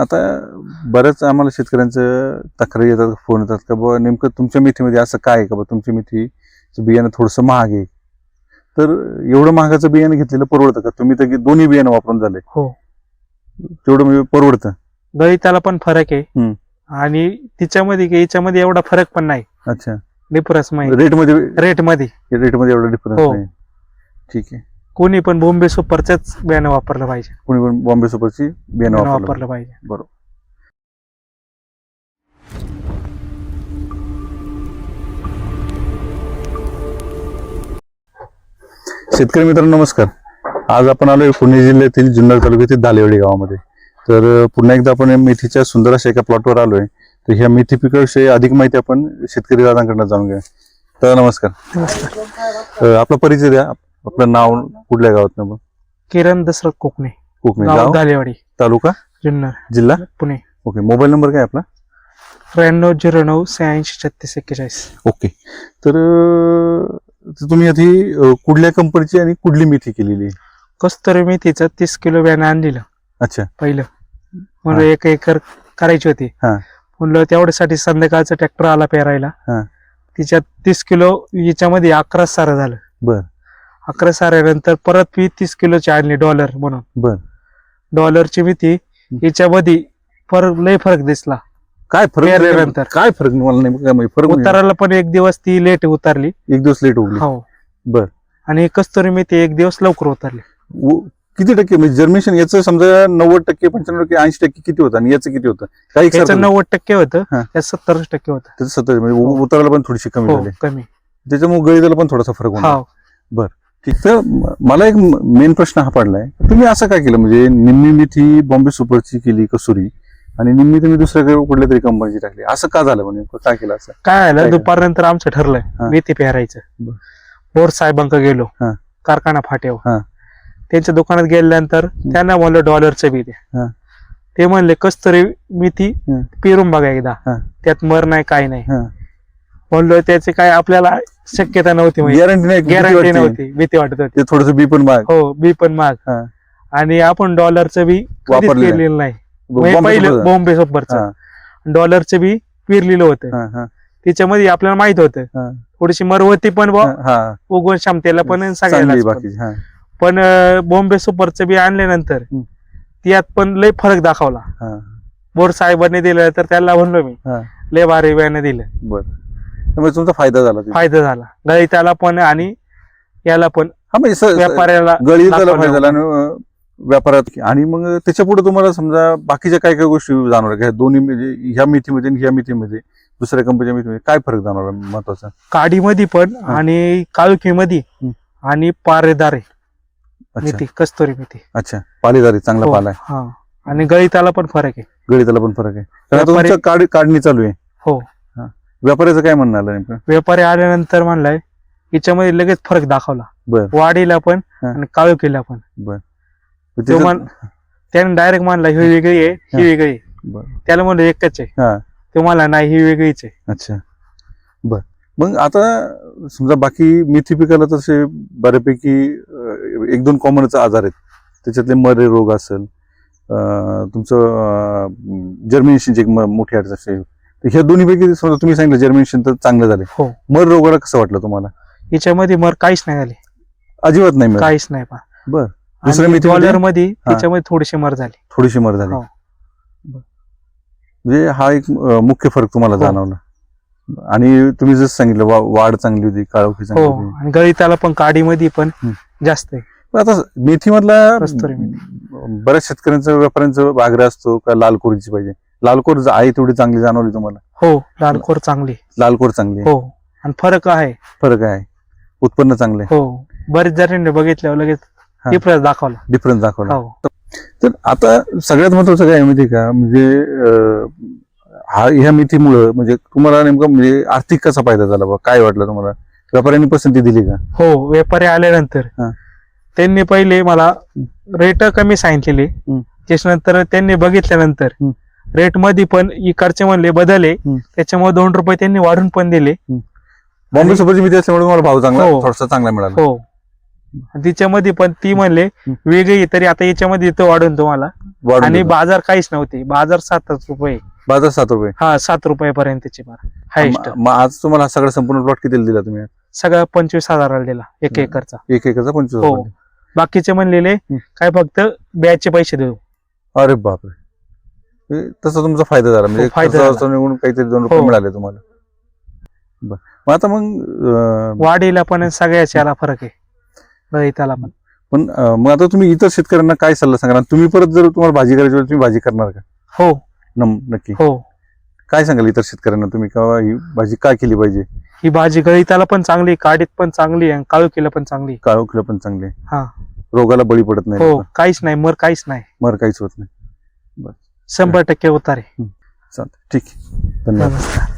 आता बऱ्याच आम्हाला शेतकऱ्यांचं तक्रारी येतात फोन येतात का बाबा नेमकं तुमच्या मेथीमध्ये असं काय आहे का बा तुमची मेथीचं बियाणं थोडंसं महाग आहे. तर एवढं महागाचं बियाणं घेतलेलं परवडतं का? तुम्ही तर दोन्ही बियाणं वापरून झाले. हो. तेवढं म्हणजे परवडतं. गळिताला पण फरक आहे. आणि तिच्यामध्ये की याच्यामध्ये एवढा फरक पण नाही. अच्छा. डिफरन्स माहिती रेटमध्ये रेटमध्ये. रेटमध्ये एवढा डिफरन्स हो. नाही. ठीक आहे. कोणी पण बॉम्बे सुपरच बियाणं वापरलं पाहिजे. कोणी पण बॉम्बे सुपरची बियाणं बियाणं वापरलं वापरलं पाहिजे. बरोबर. शेतकरी मित्रांनो नमस्कार. आज आपण आलोय पुणे जिल्ह्यातील जुन्नर तालुक्यातील दालेवाडी गावामध्ये. तर पुन्हा एकदा आपण या मेथीच्या सुंदर अशा एका प्लॉटवर आलोय. तर ह्या मेथी पिकाविषयी अधिक माहिती आपण शेतकरी दादांकडनं जाणून घेऊया. तर नमस्कार. नमस्कार. अं, आपला परिचय द्या. आपलं नाव कुठल्या गावात ना किरण दसरथ कोकणे. कोकणी गाव दालेवाडी तालुका? जुन्नर. जिल्हा? पुणे. ओके मोबाईल नंबर काय आपला? त्र्याण्णव झिरो नऊ शहाऐंशी छत्तीस एक्केचाळीस. ओके तर तुम्ही आधी कुठल्या कंपनीची आणि कुठली मेथी केलेली? कस्तुरी मेथीचं तीस किलो बियाणं आणलेलं. अच्छा. पहिलं. म्हणलं हा. एक एकर करायची होती. म्हणलं तेवढ्यासाठी संध्याकाळचं ट्रॅक्टर आला पेरायला. तिच्यात तीस किलो याच्यामध्ये अकरा सारं झालं. बर. अकरा साऱ्यानंतर परत मी तीस किलोची आणली डॉलर म्हणून. बर. डॉलरची मेथी याच्यामध्ये फरक लय फरक दिसला. काय फरक पेरल्यानंतर. काय फरक मला नाही काय माहिती फरक उताराला पण एक दिवस ती लेट उतारली. एक दिवस लेट उगली हो. बर. आणि कस्तुरी मेथी एक दिवस लवकर उतरली. व- किती टक्के? म्हणजे जर्मिनेशन याचं समजा नव्वद टक्के पंच्याण्णव टक्के ऐंशी टक्के किती होतं? आणि याचं किती होतं? काही त्याचं नव्वद टक्के होतं हा. सत्तर टक्के होतं. त्याचं सत्तर म्हणजे उ- उताराला पण थोडीशी कमी हो झाली. कमी. त्याच्यामुळे गळीला पण थोडासा फरक होणार. हो. ठीक तर म- मला एक मेन प्रश्न हा पडलाय तुम्ही असं काय केलं म्हणजे निम्मी मेथी बॉम्बे सुपरची केली कसुरी आणि निम्मी तुम्ही दुसऱ्या कुठल्या तरी कंपनीची टाकली असं का झालं म्हणजे काय केलं असं काय झालं? दुपारनंतर आमचं. ठरलंय मेथी पेरायचं बर. बोर साहेबांक गेलो. कारखाना फाट्यावर. त्यांच्या दुकानात गेल्यानंतर त्यांना म्हणलं डॉलरचं बी द्या. ते म्हणले कस्तुरी मेथी हा. पेरून बघा एकदा. त्यात मर नाही काय नाही. म्हणलं त्याचे काय आपल्याला शक्यता नव्हती गॅरंटी नाही किती गॅरंटी? नव्हती भीती वाटत होती थोडस बी पण माग हो बी पण माग हा. आणि आपण डॉलरचं बी कधीच वापरलेलं. पेरलेलं नाही म्हणजे बॉम्बे पहिलं सुपरचं. बॉम्बे सोबतचं हा, डॉलरचं बी पेरलेलं होतं हा, हा, त्याच्यामध्ये आपल्याला माहीत होतं हा. थोडीशी मरवती पण बुवा, हा, हा. उगवण क्षमतेला पण आणि चांगली सगळ्यालाच पण. बाकी हा पण अं, बॉम्बे सुपरचं बी आणल्यानंतर हम्म. त्यात पण लय फरक दाखवला हा बोर साहेबांनी दिलं तर त्याला म्हणलो मी हा. लय भारी बियाणं दिलं बर त्यामुळे तुमचा फायदा झाला तिथे. फायदा झाला. गळिताला पण आणि याला पण हा म्हणजे स- व्यापाऱ्याला त्याला दाखवलं. फायदा झाला आणि अं, व्यापारात आणि मग त्याच्या पुढे तुम्हाला समजा बाकीच्या काय काय गोष्टी जाणवल्या काय दोन्ही म्हणजे ह्या मेथीमध्ये आणि ह्या मेथीमध्ये दुसऱ्या कंपनीच्या मेथीमध्ये काय फरक जाणवला महत्त्वाचा? काडीमध्ये पण हा. आणि काळुखीमध्ये हम्म. आणि पारेदारे अच्छा. मेथी कस्तुरी मेथी अच्छा. पालेदारी चांगला हो, पाला आहे. हा. आणि गळिताला पण फरक आहे. गळीताला पण फरक आहे. कारण आता व्यापारी- तुमचं काढ- काढणी चालू आहे. हो. व्यापाऱ्याचं काय म्हणणं आलं नेमकं व्यापारी आल्यानंतर म्हणलाय याच्यामध्ये लगेच फरक दाखवला बर. वाढीला पण हा. आणि काळुखीला पण तर तो त्याचं- म्हण- त्याने डायरेक्ट म्हणला ही वेगळी आहे हा. ही वेगळी आहे. बरं. त्याला म्हणलं एकच आहे हा तो मला नाही ही वेगळीच आहे अच्छा बर मग आता समजा बाकी मेथी पिकाला तसे बऱ्यापैकी अं, एक दोन कॉमनच आजार आहेत त्याच्यातले मरे रोग असेल अं, तुमचं जर्मिनेशनची एक म- मोठी अडचण असेल ह्या दोन्हीपैकी समजा तुम्ही सांगितलं जर्मिनेशन तर चांगलं झाले हो. मर रोगाला कसं वाटलं तुम्हाला? याच्यामध्ये मर काहीच नाही झाली. अजिबात नाही काहीच नाही पा बर. दुसऱ्या मेथीमध्ये? डॉलरमध्ये त्याच्यामध्ये थोडीशी मर झाली. थोडीशी मर झाली. हो. म्हणजे हा एक अं, मुख्य फरक तुम्हाला हो. जाणवला. आणि तुम्ही जसं सांगितलं वा- वाढ चांगली होती काळोखी चांगली हो. होती. आणि गळिताला पण काडीमध्ये पण हम्म. जास्त आहे. पण आता मेथीमधला कस्तुरी बऱ्याच शेतकऱ्यांचा व्यापाऱ्यांचा आग्रह असतो का लाल कोरीची पाहिजे? लाल कोर ज- आहे तेवढी चांगली जाणवली तुम्हाला? हो लालखोर चांगली. लाल कोर चांगली आहे. हो आणि फरक आहे. फरक आहे. उत्पन्न चांगलं हो बरेच जणांनी बघितल्यावर लगेच हा. डिफरन्स दाखवला. डिफरन्स दाखवला. हो. तर आता सगळ्यात महत्वाचं काय आहे माहिती का? म्हणजे अं, हा ह्या मेथीमुळं म्हणजे तुम्हाला नेमकं म्हणजे आर्थिक कसा फायदा झाला बा? काय वाटलं तुम्हाला? व्यापाऱ्यांनी पसंती दिली का? हो व्यापारी आल्यानंतर हा. त्यांनी पहिले मला रेट कमी सांगितलेले. हम्म. त्याच्यानंतर त्यांनी बघितल्यानंतर हम्म. रेटमध्ये पण इकडचे म्हणले बदलले. हम्म. त्याच्यामुळे दोन रुपये त्यांनी वाढून पण दिले. बॉम्बे सुपरची मेथी असल्यामुळे तुम्हाला भाव चांगला हो. थोडासा चांगला मिळाला. हो. आणि तिच्यामध्ये पण ती म्हणले वेगळी आहे, तरी आता याच्यामध्ये येतं वाढून तुम्हाला. वाढून आणि. बाजार काहीच नव्हते. बाजार सातच रुपये. बाजार सात रुपये. हा सात रुपयापर्यंतची बार. हायस्ट म- मग आज तुम्हाला हा सगळा संपूर्ण प्लॉट कितीला दिला तुम्ही? सगळा पंचवीस हजाराला दिला एक हम्म. एकरचा. एक एकरचा पंचवीस हो. रुपये. बाकीचे म्हणलेले. काय फक्त ब्याजचे पैसे देऊ. अरे बापरे. तसा तुमचा फायदा झाला. म्हणजे हो, फायदा खर्चावरचा. निघून काहीतरी दोन रुपये हो. मिळाले तुम्हाला. बर. मग आता मग अं, वाढीला पण आणि सगळ्याच याला फरक आहे. रहिताला पण. पण अं, मग आता तुम्ही इतर शेतकऱ्यांना काय सल्ला सांगा तुम्ही परत जर तुम्हाला भाजी करायची तुम्ही भाजी करणार का? हो. नम- नक्की. हो. काय सांगाल इतर शेतकऱ्यांना तुम्ही? का ही भाजी काय केली पाहिजे? ही भाजी गळीताला पण चांगली काडीत पण चांगली आणि काळुकीला पण चांगली काळोखीला पण चांगली हा. रोगाला बळी पडत नाही हो. काहीच नाही मर काहीच नाही. मर काहीच होत नाही. शंभर टक्के उतारे. चालतं ठीक आहे. धन्यवाद. नमस्कार.